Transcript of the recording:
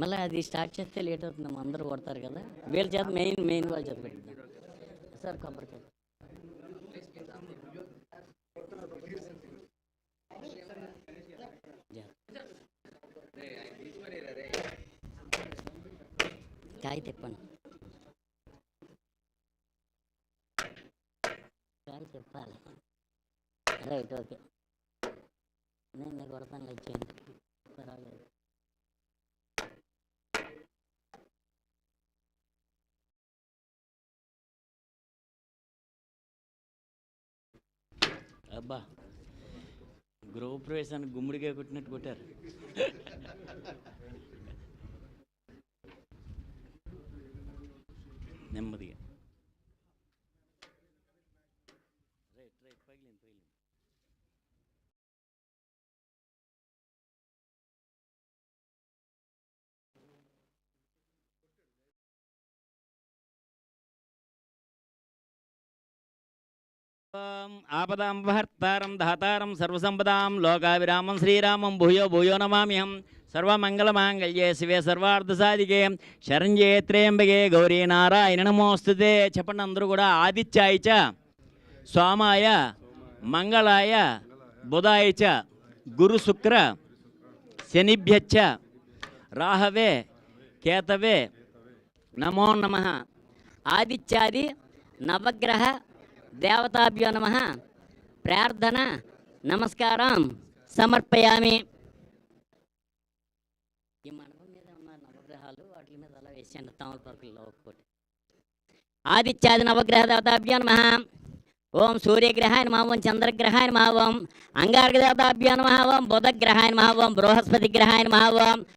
మళ్ళీ అది స్టార్ట్ చేస్తే లేట్ అవుతుంది అందరూ కొడతారు కదా. వీళ్ళ చేత మెయిన్ మెయిన్ వాళ్ళ చేత పెట్టిద్దాం సార్ కొబ్బరికాయ కాయ తెప్పండి కాయ తెప్పాలి. Right okay. నేను నేను కొడతాను ఇచ్చేయండి పర్వాలేదు. అబ్బా. గృహ ప్రవేశానికి గుమ్మడికాయ కొట్టినట్టు కొట్టారు. నెమ్మదిగా. రైట్ రైట్ పగిలింది పగిలింది. ఆపదాంబహర్తారం దాతారం సర్వసంపదాం లోకావిరామం శ్రీరామం భూయో భూయో నమామ్యహం సర్వమంగళమాంగళ్యే శివే సర్వార్థసాధికే శరంజే త్రయంబగే గౌరీ నారాయణ నమోస్తుతే చెప్పండి అందరూ కూడా ఆదిత్యాయచ స్వామాయ మంగళాయ బుధాయచ గురు శుక్ర శనిభ్యచ్చ రాహవే కేతవే నమో నమ. ఆదిత్యాది నవగ్రహ దేవతాభ్యో నమ. ప్రార్థన నమస్కారం సమర్పయామి. ఈ మండపం మీద ఉన్న నవగ్రహాలు వాటి మీద అలా వేసాను తమలపాకుల్లో ఒక్కోటి. ఆదిత్యాది నవగ్రహ దేవతాభ్యో నమ. ఓం సూర్యగ్రహాయ నమ ఓం చంద్రగ్రహాయ నమ ఓం అంగారక దేవతాభ్యో నమ ఓం బుధగ్రహాయ నమ ఓం బృహస్పతి గ్రహాయ నమ ఓం